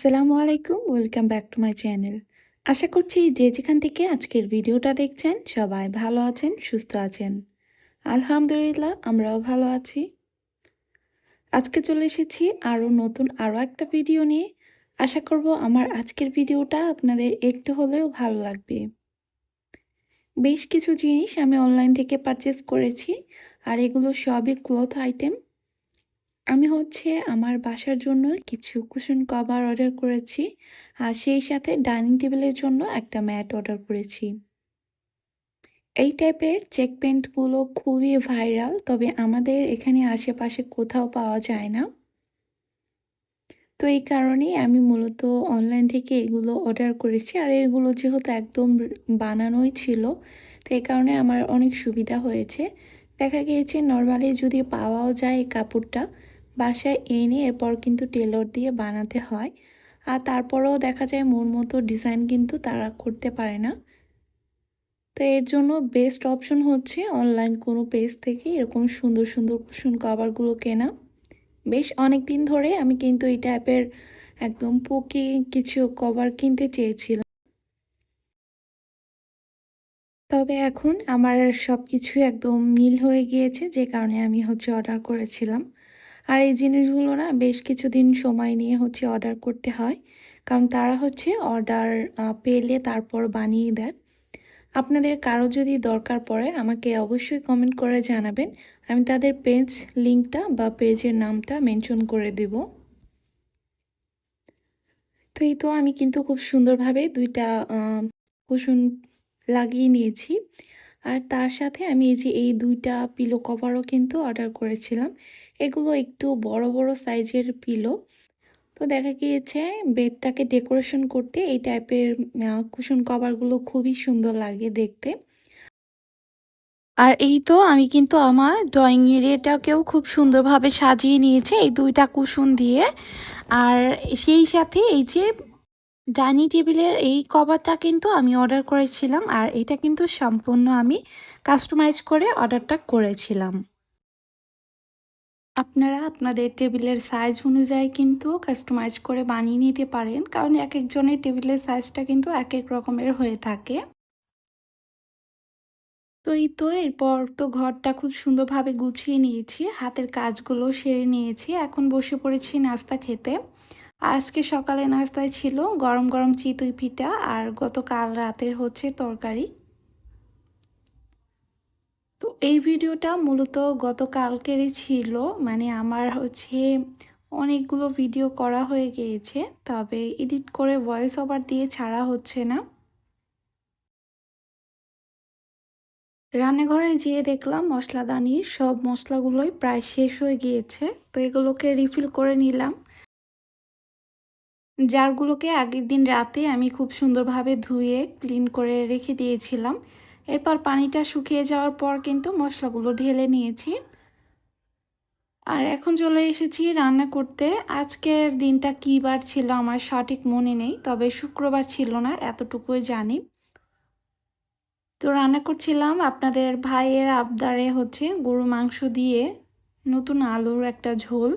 আসসালামু আলাইকুম, welcome back to my channel. আশা করছি যে যেখান থেকে আজকের ভিডিওটা দেখছেন, সবাই ভালো আছেন, সুস্থ আছেন। আলহামদুলিল্লাহ, আমরাও ভালো আছি। আজকে চলে এসেছি আরও নতুন, আরও একটা ভিডিও নিয়ে। আশা করব আমার আজকের ভিডিওটা আপনাদের একটু হলেও ভালো লাগবে। বেশ কিছু জিনিস আমি অনলাইন থেকে পারচেস করেছি, আর এগুলো সবই ক্লথ আইটেম আমি হচ্ছে আমার বাসার জন্য কিছু কুশন কভার অর্ডার করেছি, আর সেই সাথে ডাইনিং টেবিলের জন্য একটা ম্যাট অর্ডার করেছি। এই টাইপের চেক প্যান্টগুলো খুবই ভাইরাল তবে আমাদের এখানে আশেপাশে কোথাও পাওয়া যায় না। তো এই কারণেই আমি মূলত অনলাইন থেকে এগুলো অর্ডার করেছি, আর এগুলো যেহেতু একদম বানানোই ছিল, তো এই কারণে আমার অনেক সুবিধা হয়েছে। দেখা গিয়েছে নর্মালি যদি পাওয়াও যায় কাপড়টা বাসায় এনে এরপর কিন্তু টেলর দিয়ে বানাতে হয়। আর তারপরেও দেখা যায় মন মতো ডিজাইন কিন্তু তারা করতে পারে না। তো এর জন্য বেস্ট অপশন হচ্ছে অনলাইন কোনো পেজ থেকে এরকম সুন্দর সুন্দর কুশন কভারগুলো কেনা। বেশ অনেক দিন ধরে আমি কিন্তু এই টাইপের একদম পকি কিছু কভার কিনতে চেয়েছিলাম। তবে এখন আমার সব কিছু একদম মিল হয়ে গিয়েছে, যে কারণে আমি হচ্ছে অর্ডার করেছিলাম। আর এই জিনিসগুলো না বেশ কিছুদিন সময় নিয়ে হচ্ছে অর্ডার করতে হয়। কারণ তারা হচ্ছে অর্ডার পেলে তারপর বানিয়ে দেয়। আপনাদের কারও যদি দরকার পড়ে আমাকে অবশ্যই কমেন্ট করে জানাবেন। আমি তাদের পেজ লিঙ্কটা বা পেজের নামটা মেনশন করে দেব। তো এই তো আমি কিন্তু খুব সুন্দরভাবে দুইটা কুসুন লাগিয়ে নিয়েছি। আর তার সাথে আমি এই যে এই দুইটা পিলো কভারও কিন্তু অর্ডার করেছিলাম। এগুলো একটু বড় বড় সাইজের পিলো তো দেখা গিয়েছে বেডটাকে ডেকোরেশন করতে এই টাইপের কুশন কভারগুলো খুবই সুন্দর লাগে দেখতে। আর এই তো আমি কিন্তু আমার ড্রয়িং এরিয়াটাকেও খুব সুন্দরভাবে সাজিয়ে নিয়েছি এই দুইটা কুশন দিয়ে। আর সেই সাথে এই যে ডাইনিং টেবিলের এই কভারটা কিন্তু আমি অর্ডার করেছিলাম আর এটা কিন্তু সম্পূর্ণ আমি কাস্টমাইজ করে অর্ডারটা করেছিলাম। আপনারা আপনাদের টেবিলের সাইজ অনুযায়ী কিন্তু কাস্টমাইজ করে বানিয়ে নিতে পারেন, কারণ এক একজনের টেবিলের সাইজটা কিন্তু এক এক রকমের হয়ে থাকে। তো এই তো, এরপর তো ঘরটা খুব সুন্দরভাবে গুছিয়ে নিয়েছি, হাতের কাজগুলো সেরে নিয়েছি, এখন বসে পড়েছি নাস্তা খেতে। আজকে সকালে নাস্তায় ছিল গরম গরম চিতই পিঠা আর গতকাল রাতের হচ্ছে তরকারি। তো এই ভিডিওটা মূলত গতকালকেরই ছিল মানে আমার হচ্ছে অনেকগুলো ভিডিও করা হয়ে গিয়েছে, তবে এডিট করে ভয়েস ওভার দিয়ে ছাড়া হচ্ছে না। রান্নাঘরে যেয়ে দেখলাম মশলাদানির সব মশলাগুলোই প্রায় শেষ হয়ে গিয়েছে, তো এগুলোকে রিফিল করে নিলাম। জারগুলোকে আগের দিন রাতে আমি খুব সুন্দরভাবে ধুয়ে ক্লিন করে রেখে দিয়েছিলাম। এরপর পানিটা শুকিয়ে যাওয়ার পর কিন্তু মশলাগুলো ঢেলে নিয়েছি। আর এখন চলে এসেছি রান্না করতে। আজকের দিনটা কী বার ছিল আমার সঠিক মনে নেই, তবে শুক্রবার ছিল না, এতটুকুই জানি। তো রান্না করছিলাম আপনাদের ভাইয়ের আবদারে হচ্ছে গরু মাংস দিয়ে নতুন আলুর একটা ঝোল।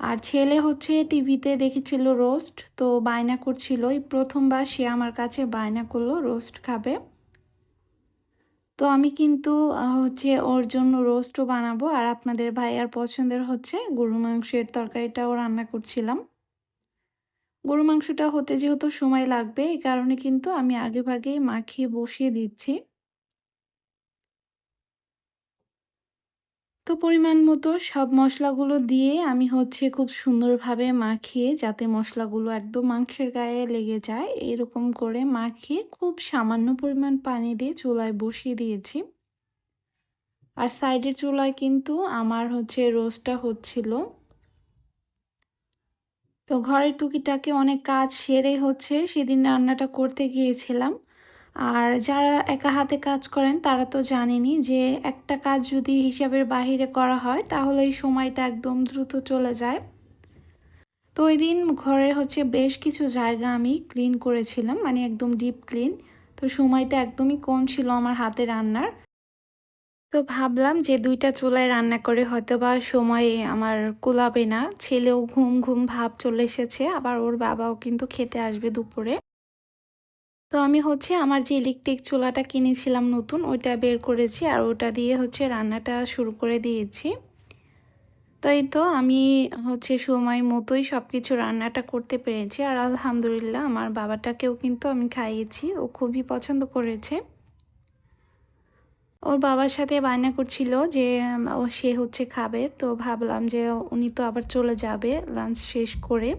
আর ছেলে হচ্ছে টিভিতে দেখেছিল রোস্ট, তো বায়না করছিল, এই প্রথমবার সে আমার কাছে বায়না করল, রোস্ট খাবে। তো আমি কিন্তু হচ্ছে ওর জন্য রোস্টও বানাবো, আর আপনাদের ভাইয়ার পছন্দের হচ্ছে গরু মাংসের তরকারিটাও রান্না করছিলাম। গরু মাংসটা হতে যেহেতু সময় লাগবে, এই কারণে কিন্তু আমি আগে ভাগে মাখিয়ে বসিয়ে দিচ্ছি। তো পরিমাণ মতো সব মশলাগুলো দিয়ে আমি হচ্ছে খুব সুন্দরভাবে মাখিয়ে, যাতে মশলাগুলো একদম মাংসের গায়ে লেগে যায়, এরকম করে মাখিয়ে খুব সামান্য পরিমাণ পানি দিয়ে চুলায় বসিয়ে দিয়েছি। আর সাইডের চুলায় কিন্তু আমার হচ্ছে রোস্টটা হচ্ছিল। তো ঘরের টুকিটাকে অনেক কাজ সেরে হচ্ছে সেদিন রান্নাটা করতে গিয়েছিলাম। আর যারা একা হাতে কাজ করেন, তারা তো জানেনই যে একটা কাজ যদি হিসাবের বাহিরে করা হয়, তাহলে এই সময়টা একদম দ্রুত চলে যায়। তো ওই দিন ঘরে হচ্ছে বেশ কিছু জায়গা আমি ক্লিন করেছিলাম মানে একদম ডিপ ক্লিন তো সময়টা একদমই কম ছিল আমার হাতে রান্নার। তো ভাবলাম যে দুইটা চুলায় রান্না করে হয়তো বা সময় আমার কুলাবে না। ছেলেও ঘুম ঘুম ভাব চলে এসেছে, আবার ওর বাবাও কিন্তু খেতে আসবে দুপুরে। তো আমি হচ্ছে আমার যে ইলেকট্রিক চুলাটা কিনেছিলাম নতুন, ওইটা বের করেছি আর ওটা দিয়ে হচ্ছে রান্নাটা শুরু করে দিয়েছি। তাই তো আমি হচ্ছে সময় মতোই সব কিছু রান্নাটা করতে পেরেছি আর আলহামদুলিল্লাহ আমার বাবাটাকেও কিন্তু আমি খাইয়েছি, ও খুবই পছন্দ করেছে। ওর বাবার সাথে বায়না করছিল যে ও সে হচ্ছে খাবে, তো ভাবলাম যে উনি তো আবার চলে যাবে লাঞ্চ শেষ করে।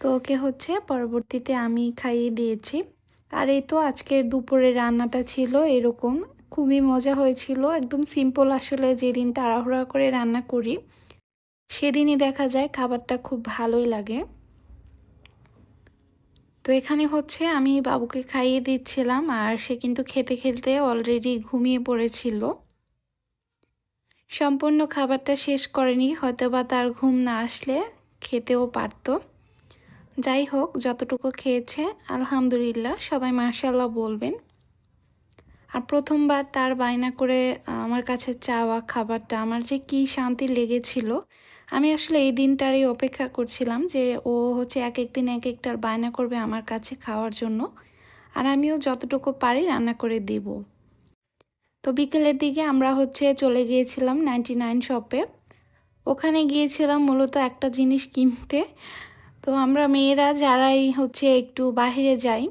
তো ওকে হচ্ছে পরবর্তীতে আমি খাইয়ে দিয়েছি। আর এই তো আজকের দুপুরে রান্নাটা ছিল এরকম। খুবই মজা হয়েছিল। একদম সিম্পল আসলে যেদিন তাড়াহুড়া করে রান্না করি, সেদিনই দেখা যায় খাবারটা খুব ভালোই লাগে। তো এখানে হচ্ছে আমি বাবুকে খাইয়ে দিচ্ছিলাম আর সে কিন্তু খেতে খেতে অলরেডি ঘুমিয়ে পড়েছিল। সম্পূর্ণ খাবারটা শেষ করেনি হয়তো বা তার ঘুম না আসলে খেতেও পারতো। যাই হোক, যতটুকু খেয়েছে, আলহামদুলিল্লাহ, সবাই মাশাল্লাহ বলবেন। আর প্রথমবার তার বায়না করে আমার কাছে চাওয়া খাবারটা, আমার যে কি শান্তি লেগেছিল, আমি আসলে এই দিনটারই অপেক্ষা করছিলাম যে ও হচ্ছে এক এক দিন এক একটার বায়না করবে আমার কাছে খাওয়ার জন্য। আর আমিও যতটুকু পারি রান্না করে দিব। তো বিকেলের দিকে আমরা হচ্ছে চলে গিয়েছিলাম নাইনটি নাইন শপে। ওখানে গিয়েছিলাম মূলত একটা জিনিস কিনতে। তো আমরা মেয়েরা যারাই হচ্ছে একটু বাহিরে যাই,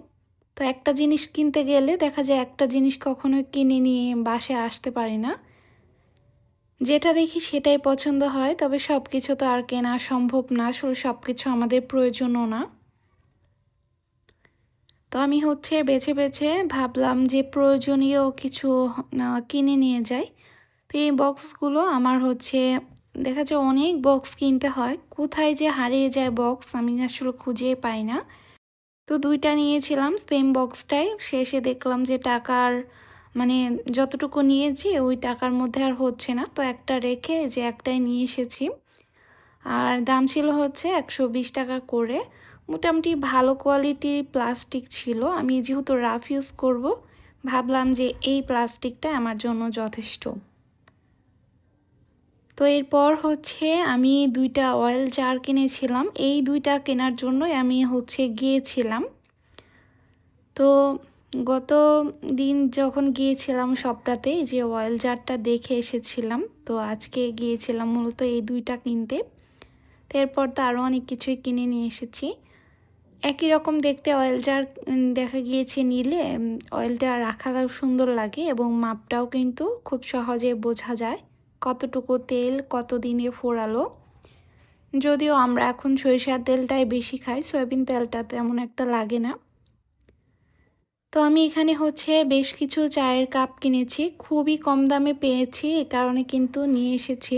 তো একটা জিনিস কিনতে গেলে দেখা যায় একটা জিনিস কখনোই কিনে নিয়ে বাসে আসতে পারি না। যেটা দেখি সেটাই পছন্দ হয়, তবে সব কিছু তো আর কেনা সম্ভব না, আসলে সব কিছু আমাদের প্রয়োজনও না। তো আমি হচ্ছে বেছে বেছে ভাবলাম যে প্রয়োজনীয় কিছু কিনে নিয়ে যাই। তো এই বক্সগুলো আমার হচ্ছে দেখা যায় অনেক বক্স কিনতে হয়। কোথায় যে হারিয়ে যায় বক্স আমি আসলে খুঁজে পাই না। তো দুইটা নিয়েছিলাম সেম বক্সটাই শেষে দেখলাম যে টাকার মানে যতটুকু নিয়েছি ওই টাকার মধ্যে আর হচ্ছে না। তো একটা রেখে যে একটাই নিয়ে এসেছি। আর দাম ছিল হচ্ছে একশো বিশ টাকা করে। মোটামুটি ভালো কোয়ালিটির প্লাস্টিক ছিল। আমি যেহেতু রাফ ইউজ করব, ভাবলাম যে এই প্লাস্টিকটা আমার জন্য যথেষ্ট। তো এরপর হচ্ছে আমি দুইটা অয়েল জার কিনেছিলাম। এই দুইটা কেনার জন্যই আমি হচ্ছে গিয়েছিলাম। তো গত দিন যখন গিয়েছিলাম সবটাতে যে অয়েল জারটা দেখে এসেছিলাম, তো আজকে গিয়েছিলাম মূলত এই দুইটা কিনতে। এরপর তো আরও অনেক কিছুই কিনে নিয়ে এসেছি। একই রকম দেখতে অয়েল জার দেখা গিয়েছে নিলে অয়েলটা রাখা সুন্দর লাগে এবং মাপটাও কিন্তু খুব সহজে বোঝা যায়। কতটুকু তেল কত দিনে ফোরালো যদিও আমরা এখন সরিষার তেলটাই বেশি খাই, সয়াবিন তেলটা তেমন একটা লাগে না। তো আমি এখানে হচ্ছে বেশ কিছু চায়ের কাপ কিনেছি, খুবই কম দামে পেয়েছি, এ কারণে কিন্তু নিয়ে এসেছি।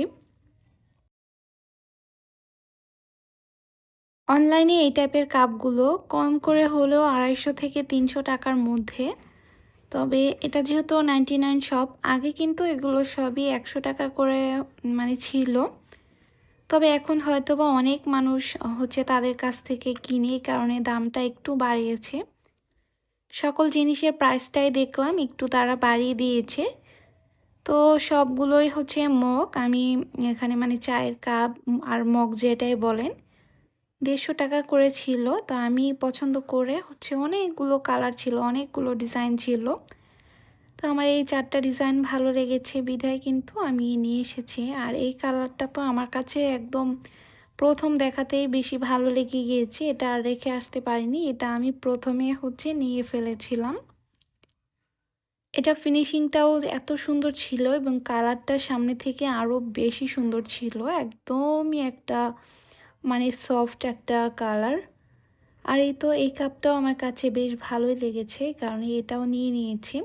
অনলাইনে এই টাইপের কাপগুলো কম করে হলেও আড়াইশো থেকে তিনশো টাকার মধ্যে তবে এটা যেহেতু নাইনটি নাইন শপ আগে কিন্তু এগুলো সবই একশো টাকা করে মানে ছিল। তবে এখন হয়তো বা অনেক মানুষ হচ্ছে তাদের কাছ থেকে কিনে কারণে দামটা একটু বাড়িয়েছে। সকল জিনিসের প্রাইসটাই দেখলাম, একটু তারা বাড়িয়ে দিয়েছে। তো সবগুলোই হচ্ছে মগ, আমি এখানে মানে চায়ের কাপ আর মগ যেটাই বলেন দেড়শো টাকা করে ছিল। তো আমি পছন্দ করে হচ্ছে অনেকগুলো কালার ছিল, অনেকগুলো ডিজাইন ছিল। তো আমার এই চারটা ডিজাইন ভালো লেগেছে বিধায় কিন্তু আমি নিয়ে এসেছি। আর এই কালারটা তো আমার কাছে একদম প্রথম দেখাতেই বেশি ভালো লেগে গিয়েছে, এটা আর রেখে আসতে পারিনি, এটা আমি প্রথমে হচ্ছে নিয়ে ফেলেছিলাম। এটা ফিনিশিংটাও এত সুন্দর ছিল এবং কালারটা সামনে থেকে আরও বেশি সুন্দর ছিল, একদমই একটা মানে সফট একটা কালার আর এই তো এই কাপটাও আমার কাছে বেশ ভালোই লেগেছে, কারণ এটাও নিয়ে নিয়েছি।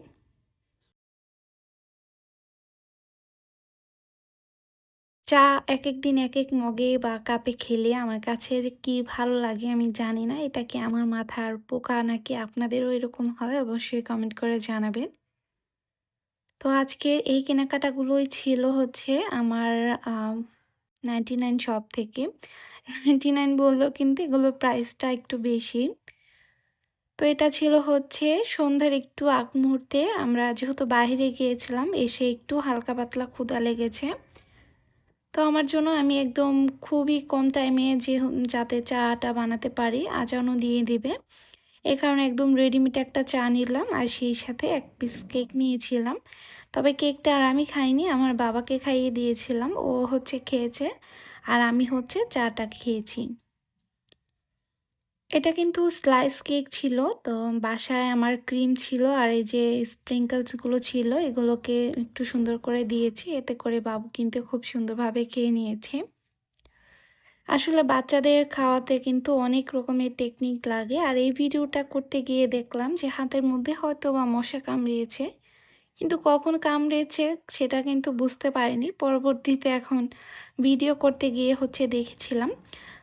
চা এক এক দিন এক এক মগে বা কাপে খেলে আমার কাছে যে কি ভালো লাগে আমি জানি না, এটা কি আমার মাথার পোকা নাকি আপনাদেরও এরকম হয়? অবশ্যই কমেন্ট করে জানাবেন। তো আজকের এই কেনাকাটাগুলোই ছিল হচ্ছে আমার নাইনটি নাইন শপ থেকে। নাইনটি নাইন বলল কিন্তু এগুলোর প্রাইসটা একটু বেশি। তো এটা ছিল হচ্ছে সন্ধ্যার একটু আগ মুহূর্তে। আমরা যেহেতু বাইরে গিয়েছিলাম, এসে একটু হালকা পাতলা ক্ষুদা লেগেছে। তো আমার জন্য আমি একদম খুবই কম টাইমে যে যাতে চাটা বানাতে পারি আজানও দিয়ে দিবে। এ কারণে একদম রেডিমেড একটা চা নিলাম আর সেই সাথে এক পিস কেক নিয়েছিলাম। তবে কেকটা আর আমি খাইনি, আমার বাবাকে খাইয়ে দিয়েছিলাম, ও হচ্ছে খেয়েছে আর আমি হচ্ছে চাটা খেয়েছি। এটা কিন্তু স্লাইস কেক ছিল, তো বাসায় আমার ক্রিম ছিল আর এই যে স্প্রিঙ্কলসগুলো ছিল, এগুলোকে একটু সুন্দর করে দিয়েছি, এতে করে বাবু কিন্তু খুব সুন্দরভাবে খেয়ে নিয়েছে। আসলে বাচ্চাদের খাওয়াতে কিন্তু অনেক রকমের টেকনিক লাগে, আর এই ভিডিওটা করতে গিয়ে দেখলাম যে হাতের মধ্যে হয়তো বা মশা কামড়িয়েছে। কিন্তু কখন কামড়েছে সেটা কিন্তু বুঝতে পারিনি। পরবর্তীতে এখন ভিডিও করতে গিয়ে হচ্ছে দেখেছিলাম।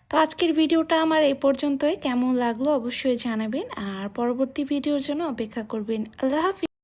তো আজকের ভিডিওটা আমার এ পর্যন্তই। কেমন লাগল অবশ্যই জানাবেন। আর পরবর্তী ভিডিওর জন্য অপেক্ষা করবেন। আল্লাহ হাফিজ।